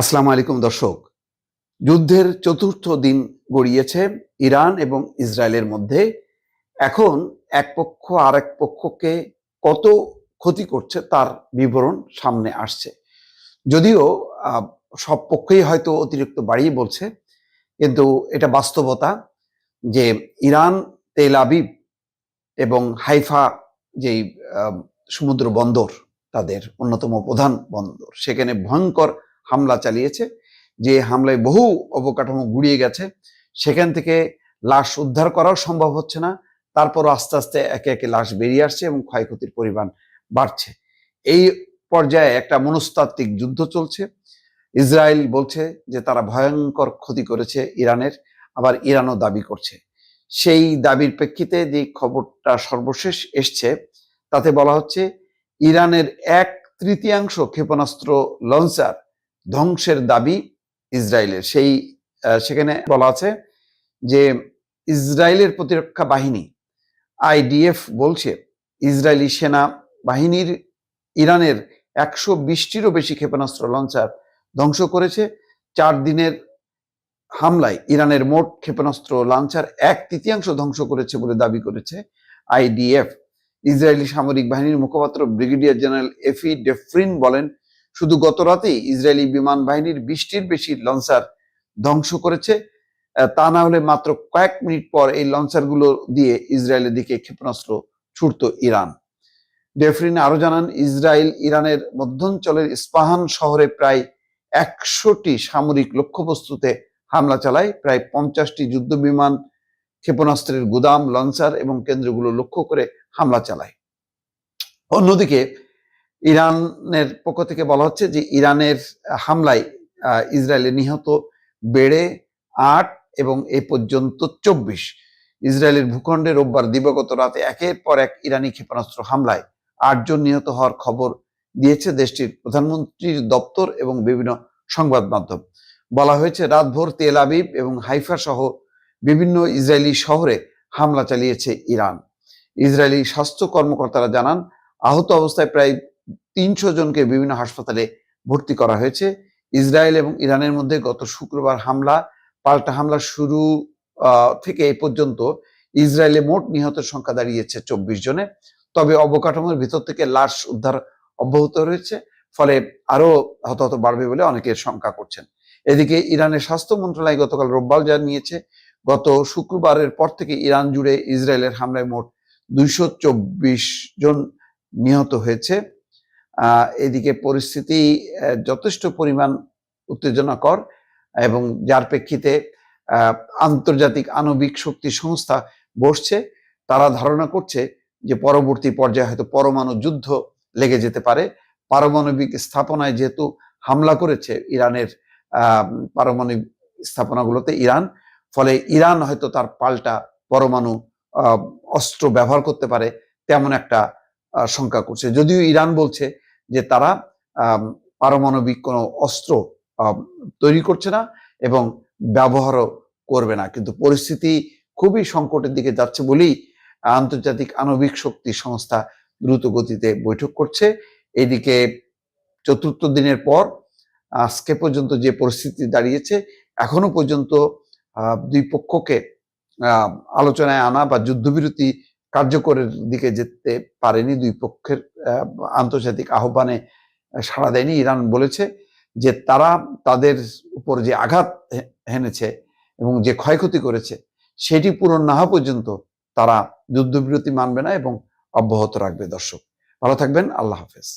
আসসালামু আলাইকুম, দর্শক। যুদ্ধের চতুর্থ দিন গড়িয়েছে ইরান এবং ইসরায়েলের মধ্যে। এখন এক পক্ষ আর এক পক্ষকে কত ক্ষতি করছে তার বিবরণ সামনে আসছে। যদিও সব পক্ষেই হয়তো অতিরিক্ত বাড়িয়ে বলছে, কিন্তু এটা বাস্তবতা যে ইরান, তেল আবিব এবং হাইফা যেই সমুদ্র বন্দর, তাদের অন্যতম প্রধান বন্দর, সেখানে ভয়ঙ্কর হামলা চালিয়েছে, যে হামলায় বহু অবকাঠামো গুড়িয়ে গেছে, সেখান থেকে লাশ উদ্ধার করাও সম্ভব হচ্ছে না। তারপর আস্তে আস্তে একে একে লাশ বেরিয়ে আসছে এবং ক্ষয়ক্ষতির পরিমাণ বাড়ছে। এই পর্যায়ে একটা মনস্তাত্ত্বিক যুদ্ধ চলছে। ইসরায়েল বলছে যে তারা ভয়ঙ্কর ক্ষতি করেছে ইরানের, আবার ইরানও দাবি করছে। সেই দাবির প্রেক্ষিতে যে খবরটা সর্বশেষ এসছে, তাতে বলা হচ্ছে, ইরানের এক তৃতীয়াংশ ক্ষেপণাস্ত্র লঞ্চার ধ্বংসের দাবি ইসরায়েলের। সেই সেখানে বলা আছে যে ইসরায়েলের প্রতিরক্ষা বাহিনী আইডিএফ বলছে ইসরায়েলি সেনা বাহিনীর ইরানের একশো বিশটিরও বেশি ক্ষেপণাস্ত্র লঞ্চার ধ্বংস করেছে। চার দিনের হামলায় ইরানের মোট ক্ষেপণাস্ত্র লঞ্চার এক তৃতীয়াংশ ধ্বংস করেছে বলে দাবি করেছে আইডিএফ। ইসরায়েলি সামরিক বাহিনীর মুখপাত্র ব্রিগেডিয়ার জেনারেল এফি ডেফরিন বলেন শুধু গত রাতেই ইসরায়েলি বিমান বাহিনীর বৃষ্টির বেশি লঞ্চার ধ্বংস করেছে। তা না হলে মাত্র কয়েক মিনিট পর এই লঞ্চারগুলো দিয়ে ইসরায়েলের দিকে ক্ষেপণাস্ত্র ছুটত ইরান। ডেফরিন আরও জানান, ইসরায়েল ইরানের মধ্যাঞ্চলের ইস্পাহান শহরে প্রায় একশোটি সামরিক লক্ষ্যবস্তুতে হামলা চালায়। প্রায় পঞ্চাশটি যুদ্ধ বিমান ক্ষেপণাস্ত্রের গুদাম, লঞ্চার এবং কেন্দ্রগুলো লক্ষ্য করে হামলা চালায়। অন্যদিকে ইরানের পক্ষ থেকে বলা হচ্ছে যে ইরানের হামলায় আহ, ইসরায়েলে নিহত বেড়ে আট এবং এ পর্যন্ত চব্বিশ। ইসরায়েলের ভূখণ্ডে রোববার দিবাগত রাতে একের পর এক ইরানি ক্ষেপণাস্ত্র হামলায় আটজন নিহত হওয়ার খবর দিয়েছে দেশটির প্রধানমন্ত্রীর দপ্তর এবং বিভিন্ন সংবাদ মাধ্যম। বলা হয়েছে রাতভর তেল আবিব এবং হাইফা সহ বিভিন্ন ইসরায়েলি শহরে হামলা চালিয়েছে ইরান। ইসরায়েলি স্বাস্থ্য কর্মকর্তারা জানান আহত অবস্থায় প্রায় তিনশো জনকে বিভিন্ন হাসপাতালে ভর্তি করা হয়েছে। ইসরায়েল এবং ইরানের মধ্যে গত শুক্রবার হামলা, পাল্টা হামলা শুরু থেকে এই পর্যন্ত ইসরায়েলে মোট নিহতের সংখ্যা দাঁড়িয়েছে চব্বিশ জনে। তবে অবকাঠামোর ভিতর থেকে লাশ উদ্ধার অব্যাহত রয়েছে, ফলে আরও হতাহত বাড়বে বলে অনেকে শঙ্কা করছেন। এদিকে ইরানের স্বাস্থ্য মন্ত্রণালয় গতকাল রোববার জানিয়েছে, গত শুক্রবারের পর থেকে ইরান জুড়ে ইসরায়েলের হামলায় মোট দুইশো চব্বিশ জন নিহত হয়েছে। এদিকে পরিস্থিতি যথেষ্ট পরিমাণ উত্তেজনাকর এবং যার প্রেক্ষিতে আন্তর্জাতিক আণবিক শক্তি সংস্থা বসছে। তারা ধারণা করছে যে পরবর্তী পর্যায়ে হয়তো পরমাণু যুদ্ধ লেগে যেতে পারে। পারমাণবিক স্থাপনায় যেহেতু হামলা করেছে ইরানের পারমাণবিক স্থাপনাগুলোতে ইরান, ফলে ইরান হয়তো তার পাল্টা পরমাণু অস্ত্র ব্যবহার করতে পারে তেমন একটা শঙ্কা করছে। যদিও ইরান বলছে যে তারা পারমাণবিক কোনো অস্ত্র তৈরি করছে না এবং ব্যবহারও করবে না। কিন্তু পরিস্থিতি খুবই সংকটের দিকে যাচ্ছে বলেই আন্তর্জাতিক আণবিক শক্তি সংস্থা দ্রুত গতিতে বৈঠক করছে। এদিকে চতুর্থ দিনের পর আজকে পর্যন্ত যে পরিস্থিতি দাঁড়িয়েছে, এখনও পর্যন্ত দুই পক্ষকে আলোচনায় আনা বা যুদ্ধবিরতি কার্যকরের দিকে যেতে পারেনি, দুই পক্ষের আন্তর্জাতিক আহ্বানে সাড়া দেয়নি। ইরান বলেছে যে তারা তাদের উপর যে আঘাত হেনেছে এবং যে ক্ষয়ক্ষতি করেছে, সেটি পূরণ না হওয়া পর্যন্ত তারা যুদ্ধবিরতি মানবে না এবং অব্যাহত রাখবে দর্শক। ভালো থাকবেন, আল্লাহ হাফেজ।